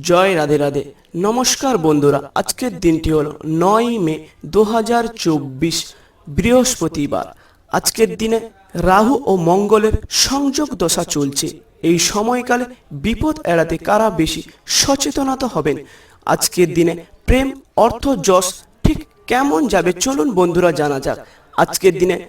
জয় রাধে রাধে। নমস্কার বন্ধুরা, আজকের দিনটি হলো নয় মে দু হাজার চব্বিশ, বৃহস্পতিবার। আজকের দিনে রাহু ও মঙ্গলের সংযোগ দশা চলছে। এই সময়কালে বিপদ এড়াতে কারা বেশি সচেতনতা হবেন? আজকের দিনে প্রেম, অর্থ, যশ ঠিক কেমন যাবে? চলুন বন্ধুরা জানা যাক। আজকের দিনে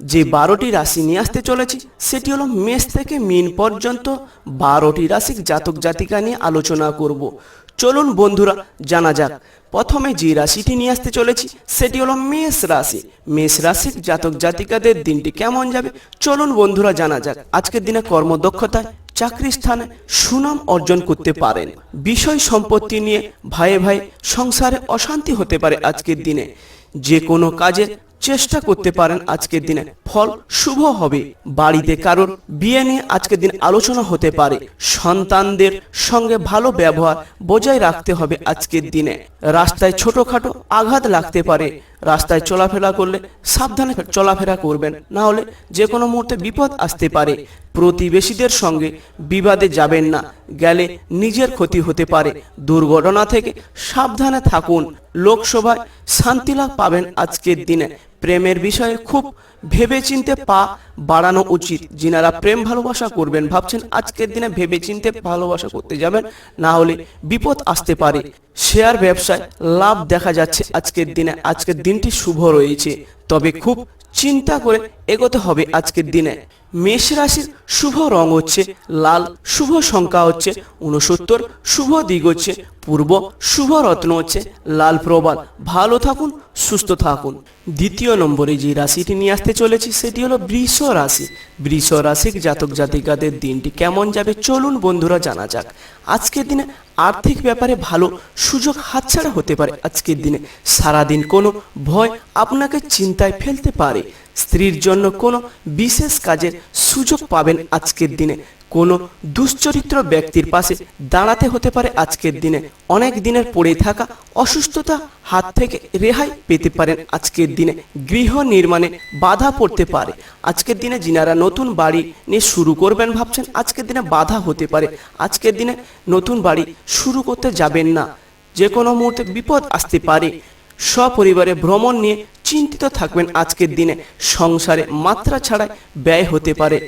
যে বারোটি রাশি নিয়ে আসতে চলেছি, সেটি হলো মেষ থেকে মিন পর্যন্ত বারোটি রাশির জাতক জাতিকা নিয়ে আলোচনা করব। চলুন বন্ধুরা, জানা যাক। প্রথমে যে রাশিটি নিয়ে আসতে চলেছি, সেটি হলো মেষ রাশি। মেষ রাশির জাতক জাতিকাদের দিনটি কেমন যাবে, চলুন বন্ধুরা, জানা যাক। আজকের দিনে কর্মদক্ষতায় চাকরি স্থানে সুনাম অর্জন করতে পারেন। বিষয় সম্পত্তি নিয়ে ভাইয়ে ভাই সংসারে অশান্তি হতে পারে আজকের দিনে। যে কোনো কাজে চেষ্টা করতে পারেন আজকের দিনে। ফল শুভ হবে। বাড়িতে কারোর বিয়ে নিয়ে আজকের দিন আলোচনা হতে পারে। সন্তানদের সঙ্গে ভালো ব্যবহার বজায় রাখতে হবে আজকের দিনে। রাস্তায় ছোটখাটো আঘাত লাগতে পারে। রাস্তায় চলাফেরা করলে সাবধানে চলাফেরা করবেন। না হলে যে কোনো মুহূর্তে বিপদ আসতে পারে। প্রতিবেশীদের সঙ্গে বিবাদে যাবেন না। গেলে নিজের ক্ষতি হতে পারে। দুর্ঘটনা থেকে সাবধানে থাকুন। লোকসভায় শান্তি লাভ পাবেন আজকের দিনে। প্রেমের বিষয়ে খুব ভেবে চিনতে পা বাড়ানো উচিত। যিনারা প্রেম ভালোবাসা করবেন, ভাবছেন আজকের দিনে ভেবে চিনতে ভালোবাসা করতে যাবেন, না হলে বিপদ আসতে পারে। শেয়ার ব্যবসায় লাভ দেখা যাচ্ছে আজকের দিনে, আজকের দিনটি শুভ রয়েছে। তবে খুব চিন্তা করে এগোতে হবে আজকের দিনে। মেষ রাশির শুভ রং হচ্ছে লাল, শুভ সংখ্যা হচ্ছে উনসত্তর শুভ দিক হচ্ছে পূর্ব, শুভ রত্ন হচ্ছে লাল প্রবাল। ভালো থাকুন, সুস্থ থাকুন। দ্বিতীয় নম্বরে যে রাশিটি নিয়ে আসতে চলেছি সেটি হলো বৃষ রাশি। বৃষ রাশির জাতক জাতিকাদের দিনটি কেমন যাবে চলুন বন্ধুরা জানা যাক। আজকের দিনে আর্থিক ব্যাপারে ভালো সুযোগ হাতছাড়া হতে পারে আজকের দিনে। সারাদিন কোনো ভয় আপনাকে চিন্তায় ফেলতে পারে। স্ত্রীর জন্য কোনো বিশেষ কাজের সুযোগ পাবেন আজকের দিনে। কোনো দুশ্চরিত্র ব্যক্তির পাশে দাঁড়াতে হতে পারে আজকের দিনে। অনেক দিনের পড়ে থাকা অসুস্থতা হাত থেকে রেহাই পেতে পারেন আজকের দিনে। গৃহ নির্মাণে বাধা পড়তে পারে। আজকের দিনে যিনারা নতুন বাড়ি নিয়ে শুরু করবেন ভাবছেন, আজকের দিনে বাধা হতে পারে। আজকের দিনে নতুন বাড়ি শুরু করতে যাবেন না। যে কোনো মুহূর্তে বিপদ আসতে পারে। সপরিবারে ভ্রমণ নিয়ে চিন্তিত থাকবেন আজকের দিনে। সংসারে মাত্রা ছাড়াই ব্যয় হতে পারে।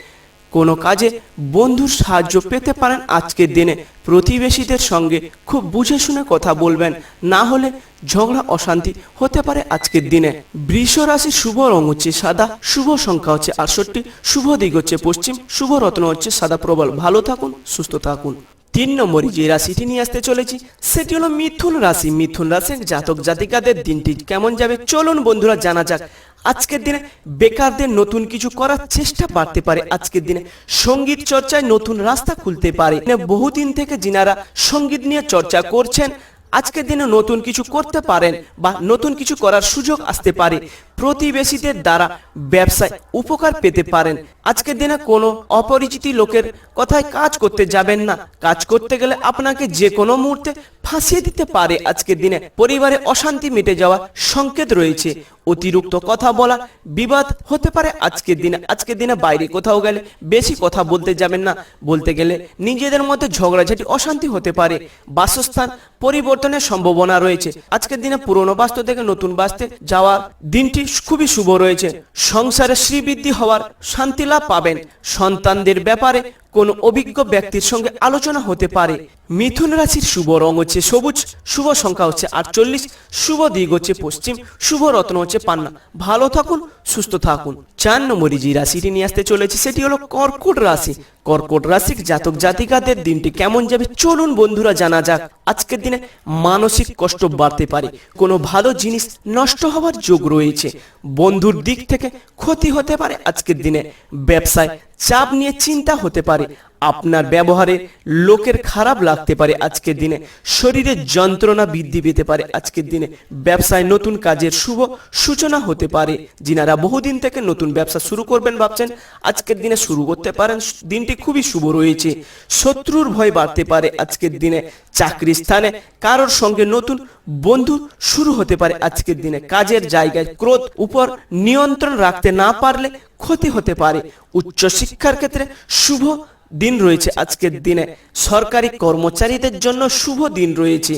কোনো কাজে বন্ধুর সাহায্য পেতে পারেন আজকের দিনে। প্রতিবেশীদের সঙ্গে খুব বুঝে শুনে কথা বলবেন। না হলে ঝগড়া, অশান্তি হতে পারে আজকের দিনে। বৃষ রাশি শুভ রং হচ্ছে সাদা, শুভ সংখ্যা হচ্ছে আটষট্টি, শুভ দিক হচ্ছে পশ্চিম, শুভ রত্ন হচ্ছে সাদা। প্রবল। ভালো থাকুন, সুস্থ থাকুন। তিন নম্বরে যে রাশিটি নিয়ে আসতে চলেছি, সেটি হলো মিথুন রাশি। মিথুন রাশির জাতক জাতিকাদের দিনটি কেমন যাবে? চলুন বন্ধুরা, জানা যাক। আজকের দিনে বেকারদের নতুন কিছু করার চেষ্টা বাড়তে পারে। আজকের দিনে সংগীত চর্চায় নতুন রাস্তা খুলতে পারে। বহুদিন থেকে যিনারা সংগীত নিয়ে চর্চা করছেন আজকের দিনে নতুন কিছু করতে পারেন বা নতুন কিছু করার সুযোগ আসতে পারে। প্রতিবেশীদের দ্বারা ব্যবসায় উপকার পেতে পারেন। আজকের দিনে কোনো অপরিচিত লোকের কথায় কাজ করতে যাবেন না। কাজ করতে গেলে আপনাকে যে কোনো মুহূর্তে ফাঁসিয়ে দিতে পারে। আজকের দিনে পরিবারে অশান্তি মিটে যাওয়ার সংকেত রয়েছে। অতিরিক্ত কথা বলা বিবাদ হতে পারে। আজকের দিনে আজকের দিনে বাইরে কোথাও গেলে বেশি কথা বলতে যাবেন না। বলতে গেলে নিজেদের মধ্যে ঝগড়াঝাটি, অশান্তি হতে পারে। বাসস্থান পরিবর্তনের সম্ভাবনা রয়েছে। আজকের দিনে পুরনো বাস্তু থেকে নতুন বাস্তে যাওয়ার দিনটি খুবই শুভ রয়েছে। সংসারে শ্রীবৃদ্ধি হওয়ার শান্তি লাভ পাবেন। সন্তানদের ব্যাপারে কোনো অভিজ্ঞ ব্যক্তির সঙ্গে আলোচনা হতে পারে। মিথুন রাশির শুভ রং হচ্ছে সবুজ, শুভ সংখ্যা হচ্ছে আটচল্লিশ, শুভ দিক হচ্ছে পশ্চিম, শুভ রত্ন হচ্ছে পান্না। ভালো থাকুন, সুস্থ থাকুন। চার নম্বরে যে রাশিটি নিয়ে আসতে চলেছে সেটি হলো কর্কট রাশি। কর্কট রাশির জাতক জাতিকাদের দিনটি কেমন যাবে চলুন বন্ধুরা জানা যাক। আজকের দিনে মানসিক কষ্ট বাড়তে পারে। কোনো ভালো জিনিস নষ্ট হওয়ার যোগ রয়েছে। বন্ধুর দিক থেকে ক্ষতি হতে পারে আজকের দিনে। ব্যবসায় চাপ নিয়ে চিন্তা হতে পারে। আপনার ব্যবহারে লোকের খারাপ লাগতে পারে আজকের দিনে, শরীরে যন্ত্রণা বৃদ্ধি পেতে পারে আজকের দিনে, ব্যবসায় নতুন কাজের শুভ সূচনা হতে পারে। যিনারা বহুদিন থেকে নতুন ব্যবসা শুরু করবেন ভাবছেন, আজকের দিনে শুরু করতে পারেন, দিনটি খুবই শুভ রয়েছে। শত্রুর ভয় বাড়তে পারে আজকের দিনে চাকরি স্থানে কারোর সঙ্গে নতুন বন্ধু শুরু হতে পারে আজকের দিনে। কাজের জায়গায় ক্রোধ উপর নিয়ন্ত্রণ রাখতে না পারলে ক্ষতি হতে পারে। উচ্চ শিক্ষার ক্ষেত্রে শুভ দিন রয়েছে আজকের দিনে। সরকারি কর্মচারীদের জন্য শুভ দিন রয়েছে।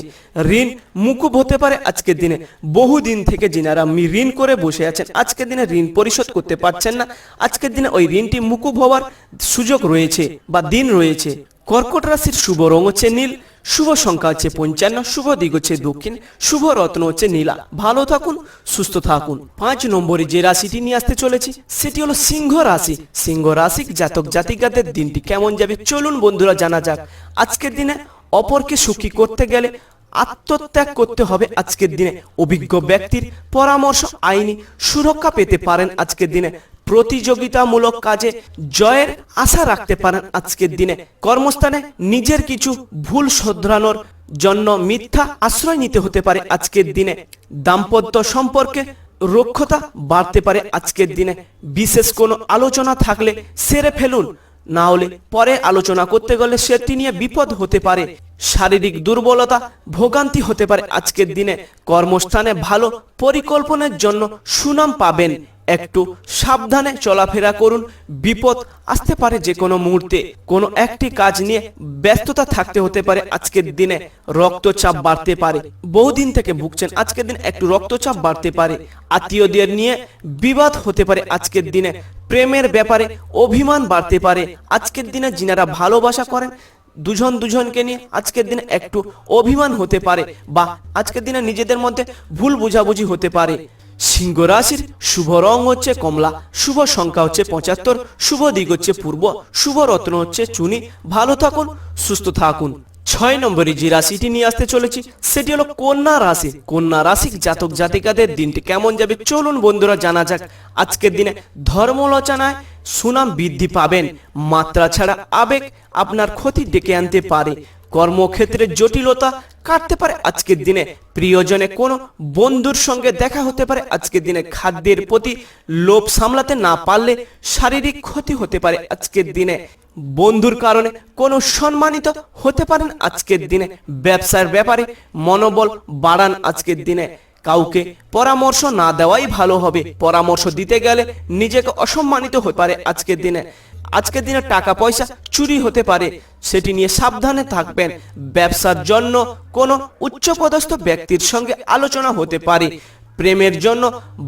ঋণ মুকুব হতে পারে আজকের দিনে। বহু দিন থেকে যিনারা ঋণ করে বসে আছেন, আজকের দিনে ঋণ পরিশোধ করতে পারছেন না। আজকের দিনে ওই ঋণটি মুকুব হওয়ার সুযোগ রয়েছে বা দিন রয়েছে। কর্কট রাশির শুভ রং হচ্ছে নীল, শুভ সংখ্যা হচ্ছে পঞ্চান্ন, শুভ দিক হচ্ছে দক্ষিণ, শুভ রত্ন হচ্ছে নীলা। ভালো থাকুন, সুস্থ থাকুন। পাঁচ নম্বরে যে রাশিটি নিয়ে আসতে চলেছি, সেটি হলো সিংহ রাশি। সিংহ রাশি জাতক জাতিকাদের দিনটি কেমন যাবে? চলুন বন্ধুরা জানা যাক। আজকের দিনে অপরকে সুখী করতে গেলে আত্মত্যাগ করতে হবে আজকের দিনে। অভিজ্ঞ ব্যক্তির পরামর্শ, আইনি সুরক্ষা পেতে পারেন আজকের দিনে। প্রতিযোগিতামূলক কাজে জয়ের আশা রাখতে পারেন আজকের দিনে। কর্মস্থানে নিজের কিছু ভুল শোধরানোর জন্য মিথ্যা আশ্রয় নিতে হতে পারে আজকের দিনে। দাম্পত্য সম্পর্কে রক্ষতা বাড়তে পারে আজকের দিনে। বিশেষ কোনো আলোচনা থাকলে সেরে ফেলুন। না হলে পরে আলোচনা করতে গেলে সেটি নিয়ে বিপদ হতে পারে। শারীরিক দুর্বলতা, ভোগান্তি হতে পারে। আজকের দিনে কর্মস্থানে ভালো পরিকল্পনার জন্য সুনাম পাবেন। একটু সাবধানে চলাফেরা করুন। বিপদ আসতে পারে যে কোনো মুহূর্তে। কোনো একটি কাজ নিয়ে ব্যস্ততা থাকতে হতে পারে। আজকের দিনে রক্তচাপ বাড়তে পারে। বহুদিন থেকে ভুগছেন। আজকের দিন একটু রক্তচাপ বাড়তে পারে। আত্মীয়দের নিয়ে বিবাদ হতে পারে। আজকের দিনে প্রেমের ব্যাপারে অভিমান বাড়তে পারে। আজকের দিনে যিনারা ভালোবাসা করেন, দুজন দুজনকে নিয়ে আজকের দিনে একটু অভিমান হতে পারে। বা আজকের দিনে নিজেদের মধ্যে ভুল বোঝাবুঝি হতে পারে। সিংহ রাশির শুভ রং হচ্ছে কমলা, শুভ সংখ্যা হচ্ছে পঁচাত্তর, শুভ দিক হচ্ছে পূর্ব, শুভ রত্ন হচ্ছে চুনি। ভালো থাকুন, সুস্থ থাকুন। ছয় নম্বরে যে রাশিটি নিয়ে আসতে চলেছি, সেটি হলো কন্যা রাশি। কন্যা রাশি জাতক জাতিকাদের দিনটি কেমন যাবে চলুন বন্ধুরা জানা যাক। আজকের দিনে ধর্মলোচনায় সুনাম বৃদ্ধি পাবেন, মাত্রা ছাড়া আবেগ আপনার ক্ষতি ডেকে আনতে পারে। কর্মক্ষেত্রে জটিলতা কাটতে পারে আজকের দিনে। প্রিয়জনে কোনো বন্ধুর সঙ্গে দেখা হতে পারে, আজকের দিনে খাদ্যের প্রতি লোভ সামলাতে না পারলে শারীরিক ক্ষতি হতে পারে। আজকের দিনে বন্ধুর কারণে কোনো সম্মানিত হতে পারেন, আজকের দিনে ব্যবসার ব্যাপারে মনোবল বাড়ান, আজকের দিনে কাউকে পরামর্শ না দেওয়াই ভালো হবে। পরামর্শ দিতে গেলে নিজেকে অসম্মানিত হতে পারে, আজকের দিনে আজকের দিনে টাকা পয়সা চুরি হতে পারে। সেটি নিয়ে সাবধানে থাকবেন। ব্যবসার জন্য কোনো উচ্চপদস্থ ব্যক্তির সঙ্গে আলোচনা হতে পারে। প্রেমের জন্য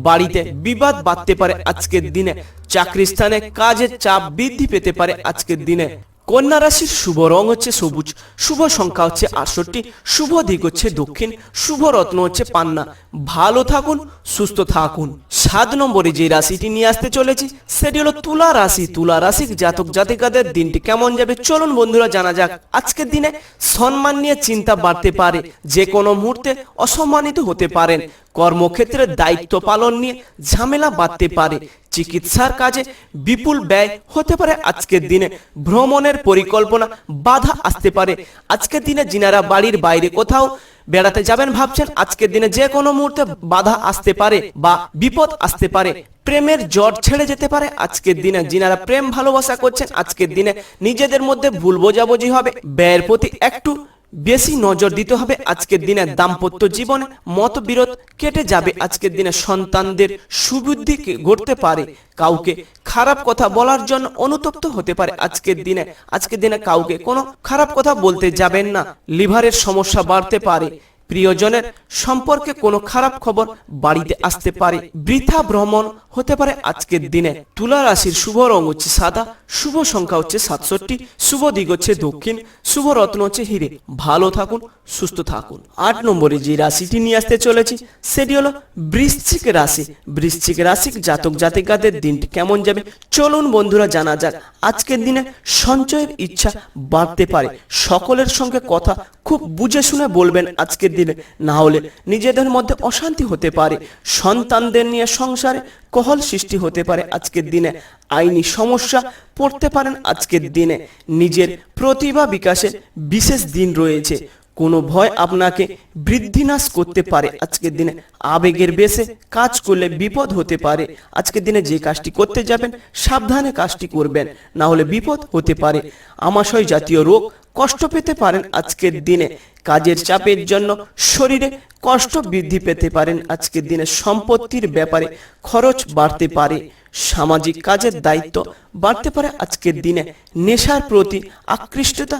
বাড়িতে বিবাদ বাড়তে পারে আজকের দিনে। চাকরি স্থানে কাজের চাপ বৃদ্ধি পেতে পারে আজকের দিনে। কন্যা রাশির শুভ রং হচ্ছে সবুজ, শুভ সংখ্যা হচ্ছে আটষট্টি, শুভ দিক হচ্ছে দক্ষিণ, শুভ রত্ন হচ্ছে পান্না। ভালো থাকুন, সুস্থ থাকুন। সাত নম্বরে যে রাশিটি নিয়ে আসতে চলেছি, সেটি হলো তুলা রাশি। তুলা রাশির জাতক জাতিকাদের দিনটি কেমন যাবে? চলুন বন্ধুরা, জানা যাক। আজকের দিনে সম্মান নিয়ে চিন্তা বাড়তে পারে। যে কোনো মুহূর্তে অসম্মানিত হতে পারেন। কর্মক্ষেত্রে দায়িত্ব পালন নিয়ে ঝামেলা বাড়তে পারে। চিকিৎসার কাজে বিপুল ব্যয় হতে পারে। আজকের দিনে ভ্রমণের পরিকল্পনা বাধা আসতে পারে। আজকের দিনে যিনারা বাড়ির বাইরে কোথাও বেড়াতে যাবেন ভাবছেন, আজকের দিনে যে কোনো মুহূর্তে বাধা আসতে পারে বা বিপদ আসতে পারে। প্রেমের জট ছেড়ে যেতে পারে। আজকের দিনে যিনারা প্রেম ভালোবাসা করছেন, আজকের দিনে নিজেদের মধ্যে ভুল বোঝাবুঝি হবে। ব্যয়ের প্রতি একটু বেশি নজর দিতে হবে আজকের দিনে দাম্পত্য জীবনে, মতবিরোধ কেটে যাবে আজকের দিনে সন্তানদের সুবুদ্ধি ঘটতে পারে। কাউকে খারাপ কথা বলার জন্য অনুতপ্ত হতে পারে আজকের দিনে। আজকের দিনে কাউকে কোনো খারাপ কথা বলতে যাবেন না, লিভারের সমস্যা বাড়তে পারে, প্রিয়জনের সম্পর্কে কোনো খারাপ খবর বাড়িতে আসতে পারে, বৃথা ভ্রমণ হতে পারে আজকের দিনে। তুলা রাশির শুভ রং হচ্ছে সাদা, শুভ সংখ্যা হচ্ছে সাতষট্টি, শুভ দিক হচ্ছে দক্ষিণ, শুভ রত্ন হচ্ছে হিরে। ভালো থাকুন, সুস্থ থাকুন। আট নম্বরে যে রাশিটি নিয়ে আসতে চলেছি, সেটি হলো বৃশ্চিক রাশি। বৃশ্চিক রাশি জাতক জাতিকাদের দিনটি কেমন যাবে? চলুন বন্ধুরা, জানা যাক। আজকের দিনে সঞ্চয়ের ইচ্ছা বাড়তে পারে। সকলের সঙ্গে কথা খুব বুঝে শুনে বলবেন আজকের দিনে। না হলে নিজেদের মধ্যে অশান্তি হতে পারে। সন্তানদের নিয়ে সংসারে কহল সৃষ্টি হতে পারে আজকের দিনে। আইনি সমস্যা পড়তে পারেন আজকের দিনে। নিজের প্রতিভা বিকাশের বিশেষ দিন রয়েছে। কোনো ভয় আপনাকে বৃদ্ধিনাশ করতে পারে। আজকের দিনে আবেগের বেশে কাজ করলে বিপদ হতে পারে। আজকের দিনে যে কাজটি করতে যাবেন, সাবধানে কাজটি করবেন। না হলে বিপদ হতে পারে। আমাশয় জাতীয় রোগ কষ্ট পেতে পারেন আজকের দিনে। কাজের চাপের জন্য শরীরে কষ্ট বৃদ্ধি পেতে পারেন। আজকের দিনে সম্পত্তির ব্যাপারে খরচ বাড়তে পারে। সামাজিক কাজের দায়িত্ব বাড়তে পারে আজকের দিনে। নেশার প্রতি আকৃষ্টতা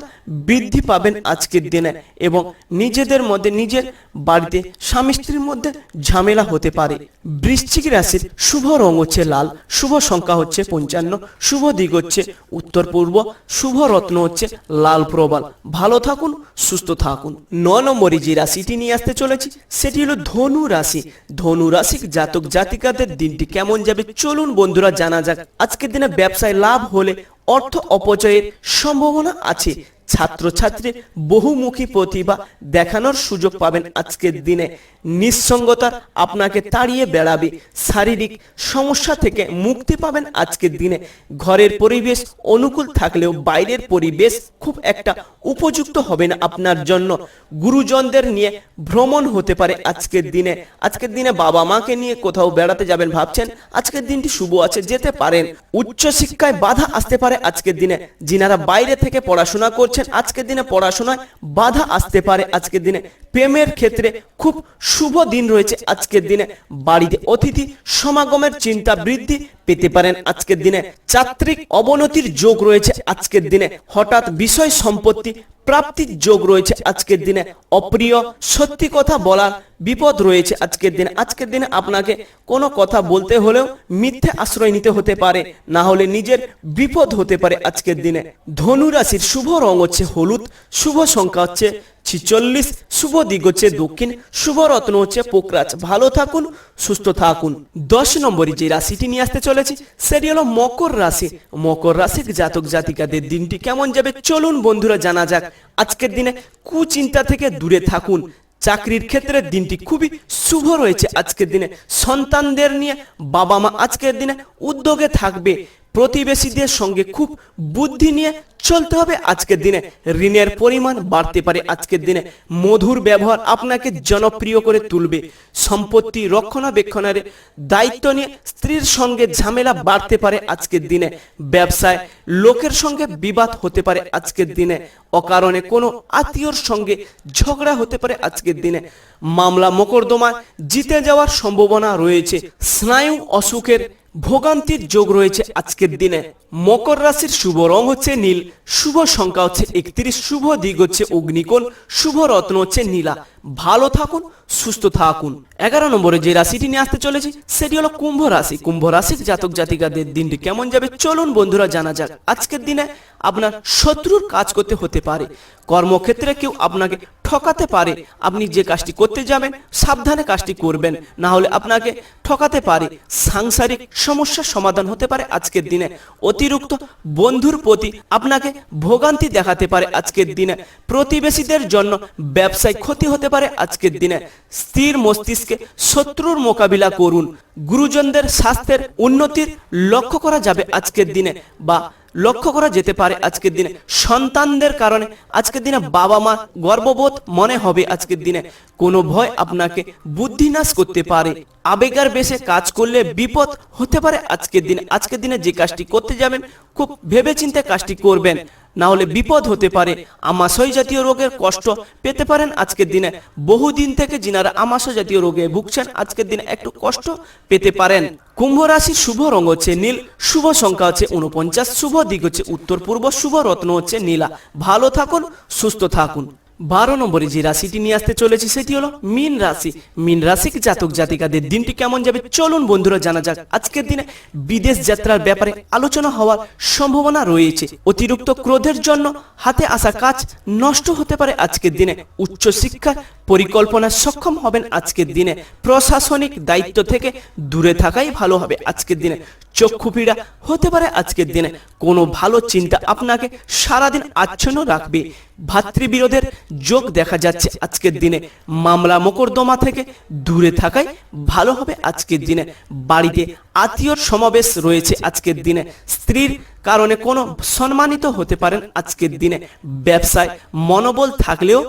বৃদ্ধি পাবেন আজকের দিনে এবং নিজেদের মধ্যে, নিজের বাড়িতে স্বামী স্ত্রীর মধ্যে ঝামেলা হতে পারে। বৃশ্চিক রাশির শুভ রং হচ্ছে লাল, শুভ সংখ্যা হচ্ছে পঞ্চান্ন, শুভ দিক হচ্ছে উত্তর পূর্ব, শুভ রত্ন হচ্ছে লাল প্রবাল। ভালো থাকুন, সুস্থ থাকুন। ন নম্বরে যে রাশিটি নিয়ে আসতে চলেছি, সেটি হলো ধনু রাশি। ধনু রাশি জাতক জাতিকাদের দিনটি কেমন যাবে? চলুন বন্ধুরা, জানা যাক। আজকের দিনে ব্যবসায় লাভ হলে অর্থ অপচয়ের সম্ভাবনা আছে। ছাত্রছাত্রী বহুমুখী প্রতিভা দেখানোর সুযোগ পাবেন আজকের দিনে। নিঃসঙ্গতা আপনাকে তাড়িয়ে বেড়াবে। শারীরিক সমস্যা থেকে মুক্তি পাবেন আজকের দিনে। ঘরের পরিবেশ অনুকূল থাকলেও বাইরের পরিবেশ খুব একটা উপযুক্ত হবে না আপনার জন্য। গুরুজনদের নিয়ে ভ্রমণ হতে পারে আজকের দিনে। আজকের দিনে বাবা মাকে নিয়ে কোথাও বেড়াতে যাবেন ভাবছেন, আজকের দিনটি শুভ আছে, যেতে পারেন। উচ্চ শিক্ষায় বাধা আসতে পারে আজকের দিনে। যিনারা বাইরে থেকে পড়াশোনা করছেন, আজকের দিনে পড়াশোনায় বাধা আসতে পারে আজকের দিনে। প্রেমের ক্ষেত্রে খুব শুভ দিন রয়েছে আজকের দিনে। বাড়িতে অতিথি সমাগমের চিন্তা বৃদ্ধি পেতে পারেন আজকের দিনে। চাত্রিক অবনতির যোগ রয়েছে আজকের দিনে। হঠাৎ বিষয় সম্পত্তি প্রাপ্তির যোগ রয়েছে আজকের দিনে। অপ্রিয় সত্যি কথা বলার বিপদ রয়েছে আজকের দিনে। আজকের দিনে আপনাকে কোনো কথা বলতে হলেও মিথ্যে আশ্রয় নিতে হতে পারে। না হলে নিজের বিপদ হতে পারে আজকের দিনে। ধনু রাশির শুভ রং হচ্ছে হলুদ, শুভ সংখ্যা হচ্ছে ছিচল্লিশ, শুভ দিক হচ্ছে দক্ষিণ, শুভ রত্ন হচ্ছে পোকরাজ। ভালো থাকুন, সুস্থ থাকুন। দশ নম্বরে যে রাশিটি নিয়ে আসতে চলেছি, সেটি হলো মকর রাশি। মকর রাশির জাতক জাতিকাদের দিনটি কেমন যাবে? চলুন বন্ধুরা জানা যাক। আজকের দিনে কুচিন্তা থেকে দূরে থাকুন। চাকরির ক্ষেত্রে দিনটি খুবই শুভ রয়েছে। আজকের দিনে সন্তানদের নিয়ে বাবা মা আজকের দিনে উদ্যোগে থাকবে। প্রতিবেশীদের সঙ্গে খুব বুদ্ধি নিয়ে চলতে হবে আজকের দিনে। ঋণের পরিমাণ বাড়তে পারে আজকের দিনে। মধুর ব্যবহার আপনাকে জনপ্রিয় করে তুলবে। সম্পত্তি রক্ষণাবেক্ষণের দায়িত্ব নিয়ে স্ত্রীর সঙ্গে ঝামেলা বাড়তে পারে আজকের দিনে। ব্যবসায় লোকের সঙ্গে বিবাদ হতে পারে আজকের দিনে। অকারণে কোনো আত্মীয়র সঙ্গে ঝগড়া হতে পারে আজকের দিনে। মামলা মোকদ্দমায় জিতে যাওয়ার সম্ভাবনা রয়েছে। স্নায়ু অসুখের ভোগান্তির যোগ রয়েছে আজকের দিনে। মকর রাশির শুভ রং হচ্ছে নীল, শুভ সংখ্যা হচ্ছে একত্রিশ, শুভ দিক হচ্ছে অগ্নিকোণ, শুভ রত্ন হচ্ছে নীলা। ভালো থাকুন, সুস্থ থাকুন। এগারো নম্বরে যে রাশিটি নিয়ে আসতে চলেছি, সেটি হলো কুম্ভ রাশি। কুম্ভ রাশির জাতক জাতিকাদের দিনটি কেমন যাবে? চলুন বন্ধুরা, জানা যাক। আজকের দিনে আপনার শত্রুর কাজ করতে হতে পারে। কর্মক্ষেত্রে কেউ আপনাকে ঠকাতে পারে। আপনি যে কাজটি করতে যাবেন, সাবধানে কাজটি করবেন। না হলে আপনাকে ঠকাতে পারে। সাংসারিক সমস্যার সমাধান হতে পারে আজকের দিনে। অতিরিক্ত বন্ধুর প্রতি আপনাকে ভোগান্তি দেখাতে পারে আজকের দিনে। প্রতিবেশীদের জন্য ব্যবসায় ক্ষতি হতে পারে। আজকের দিনে স্থির মস্তিষ্কে শত্রুর মোকাবিলা করুন। গুরুজনদের স্বাস্থ্যের উন্নতির লক্ষ্য করা যাবে আজকের দিনে বা লক্ষ্য করা যেতে পারে আজকের দিনে সন্তানদের কারণে। আজকের দিনে বাবা মা গর্ববোধ মনে হবে আজকের দিনে। কোনো ভয় আপনাকে বুদ্ধিনাশ করতে পারে। আবেগার বেশে কাজ করলে বিপদ হতে পারে আজকের দিনে। আজকের দিনে যে কাজটি করতে যাবেন, খুব ভেবেচিন্তে কাজটি করবেন। না হলে বিপদ হতে পারে। আমাশয় জাতীয় রোগের কষ্ট পেতে পারেন আজকের দিনে। বহুদিন থেকে যিনারা আমাশয় জাতীয় রোগে ভুগছেন, আজকের দিনে একটু কষ্ট পেতে পারেন। কুম্ভ রাশির শুভ রং হচ্ছে নীল, শুভ সংখ্যা হচ্ছে উনপঞ্চাশ শুভ দিক হচ্ছে উত্তর পূর্ব, শুভ রত্ন হচ্ছে নীলা। ভালো থাকুন, সুস্থ থাকুন। বারো নম্বরে যে রাশিটি নিয়ে আসতে চলেছি সেটি হলো মিন রাশি। মিন রাশিক জাতক জাতিকাদের দিনটি কেমন যাবে চলুন বন্ধুরা জানা যাক। আজকের দিনে বিদেশ যাত্রার ব্যাপারে আলোচনা হওয়ার সম্ভাবনা রয়েছে। অতিরিক্ত ক্রোধের জন্য হাতে আসা কাজ নষ্ট হতে পারে আজকের দিনে। উচ্চ শিক্ষার পরিকল্পনা সক্ষম হবেন আজকের দিনে। প্রশাসনিক দায়িত্ব থেকে দূরে থাকাই ভালো হবে আজকের দিনে। চক্ষু পীড়া হতে পারে আজকের দিনে। কোনো ভালো চিন্তা আপনাকে সারাদিন আচ্ছন্ন রাখবে। ভাতৃবিরোধের যোগ দেখা যাচ্ছে আজকের দিনে। মামলা মোকদ্দমা থেকে দূরে থাকাই ভালো হবে আজকের দিনে। বাড়িতে আত্মীয়র সমাবেশ রয়েছে আজকের দিনে। স্ত্রীর কারণে কোনো সম্মানিত হতে পারেন আজকের দিনে। ব্যবসায় মনোবল থাকলেও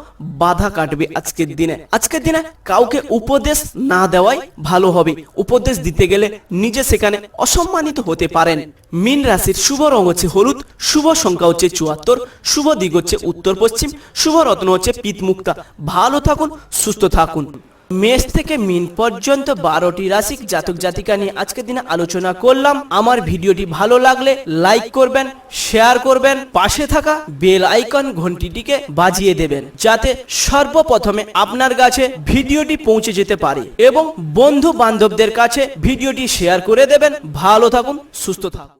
বাধা কাটবে আজকের দিনে। আজকের দিনে কাউকে উপদেশ না দেওয়াই ভালো হবে। উপদেশ দিতে গেলে নিজে সেখানে অসম্মানিত হতে পারেন। মিন রাশির শুভ রং হচ্ছে হলুদ, শুভ সংখ্যা হচ্ছে চুয়াত্তর, শুভ দিক হচ্ছে উত্তর পশ্চিম, শুভ রত্ন হচ্ছে পিতমুক্তা। ভালো থাকুন, সুস্থ থাকুন। মেষ থেকে মিন পর্যন্ত বারোটি রাশি জাতক জাতিকা নিয়ে আজকের দিনে আলোচনা করলাম। আমার ভিডিওটি ভালো লাগলে লাইক করবেন, শেয়ার করবেন, পাশে থাকা বেল আইকন ঘন্টিটিকে বাজিয়ে দেবেন, যাতে সর্বপ্রথমে আপনার কাছে ভিডিওটি পৌঁছে যেতে পারে এবং বন্ধু বান্ধবদের কাছে ভিডিওটি শেয়ার করে দেবেন। ভালো থাকুন, সুস্থ থাকুন।